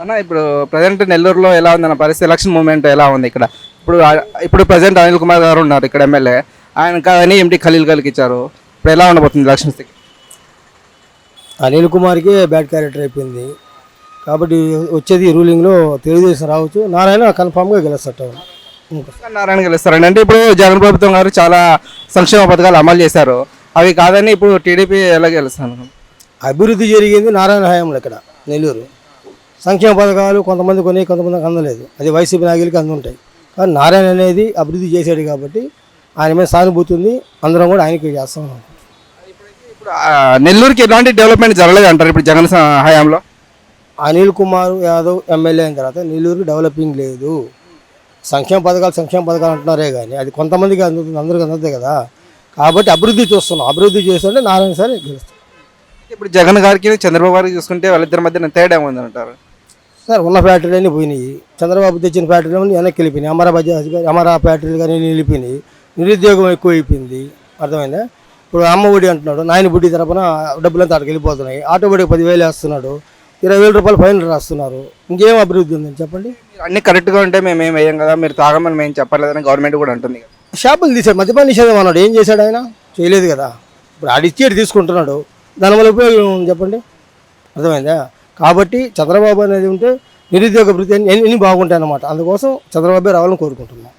అన్న ఇప్పుడు ప్రజెంట్ నెల్లూరులో ఎలా ఉంది అన్న పరిస్థితి ఎలక్షన్ మూమెంట్ ఎలా ఉంది ఇక్కడ? ఇప్పుడు ఇప్పుడు ప్రజెంట్ అనిల్ కుమార్ గారు ఉన్నారు ఇక్కడ ఎమ్మెల్యే. ఆయన కాదని ఎంటీ ఖలీల్ గారికి ఇచ్చారు. ఇప్పుడు ఎలా ఉండబోతుంది ఎలక్షన్స్ అనిల్ కుమార్కి బ్యాడ్ క్యారెక్టర్ అయిపోయింది. కాబట్టి వచ్చేది రూలింగ్లో తెలుగుదేశం రావచ్చు. నారాయణ కన్ఫామ్గా గెలుస్తాడు. నారాయణ గెలుస్తారండి. అంటే ఇప్పుడు జగన్ ప్రభుత్వం గారు చాలా సంక్షేమ పథకాలు అమలు చేశారు. అవి కాదని ఇప్పుడు టీడీపీ ఎలా గెలుస్తాను? అభివృద్ధి జరిగింది నారాయణ హయాంలో ఇక్కడ నెల్లూరు. సంక్షేమ పథకాలు కొంతమంది కొన్ని కొంతమందికి అందలేదు. అది వైసీపీ నాయకులకి అందుంటాయి. కానీ నారాయణ అనేది అభివృద్ధి చేశాడు కాబట్టి ఆయన మీద సానుభూతి ఉంది. అందరం కూడా ఆయనకి చేస్తాం ఇప్పుడు నెల్లూరుకి ఎలాంటి డెవలప్మెంట్ జరగలేదు అంటారు ఇప్పుడు జగన్ హయాంలో? అనిల్ కుమార్ యాదవ్ ఎమ్మెల్యే అయిన తర్వాత నెల్లూరు డెవలపింగ్ లేదు. సంక్షేమ పథకాలు సంక్షేమ పథకాలు అంటున్నారే కానీ అది కొంతమందికి అందుతుంది అందరికీ అందుతుంది కదా. కాబట్టి అభివృద్ధి చూస్తున్నాం. అభివృద్ధి చేస్తుంటే నారాయణ సార్ గెలుస్తాం ఇప్పుడు జగన్ గారికి చంద్రబాబు గారికి చూసుకుంటే వాళ్ళిద్దరి మధ్య తేడా ఏముంది అంటారు సార్ ఉన్న ఫ్యాక్టరీలన్నీ పోయినాయి. చంద్రబాబు తెచ్చిన ఫ్యాక్టరీలు వెనక్కి వెళ్ళిపోయినాయి. అమరా బజాజ్ అమరా ఫ్యాక్టరీలు కానీ వెళ్ళిపోయినాయి. నిరుద్యోగం ఎక్కువ అయిపోయింది అర్థమైందా? ఇప్పుడు అమ్మ ఒడి అంటున్నాడు నాయన బుడ్డి తరపున డబ్బులంతా అక్కడికి వెళ్ళిపోతున్నాయి. ఆటో బడికి పదివేలు వేస్తున్నాడు. ఇరవై వేల రూపాయలు ఫైన్ రాస్తున్నారు. ఇంకేం అభివృద్ధి ఉందని చెప్పండి? అన్ని కరెక్ట్గా ఉంటే మేము ఏం వేయం కదా? మీరు తాగమని మేము చెప్పలేదని గవర్నమెంట్ కూడా అంటుంది. షాపులు తీసాడు మద్యపాన నిషేధం అన్నాడు. ఏం చేశాడు ఆయన? చేయలేదు కదా. ఇప్పుడు ఆడిచ్చి ఇటు తీసుకుంటున్నాడు. దానివల్ల ఉపయోగం చెప్పండి? అర్థమైందా? కాబట్టి చంద్రబాబు అనేది ఉంటే నిరుద్యోగ వృత్తి అన్ని అన్ని బాగుంటాయి అన్నమాట అందుకోసం చంద్రబాబు రావాలని కోరుకుంటున్నాం.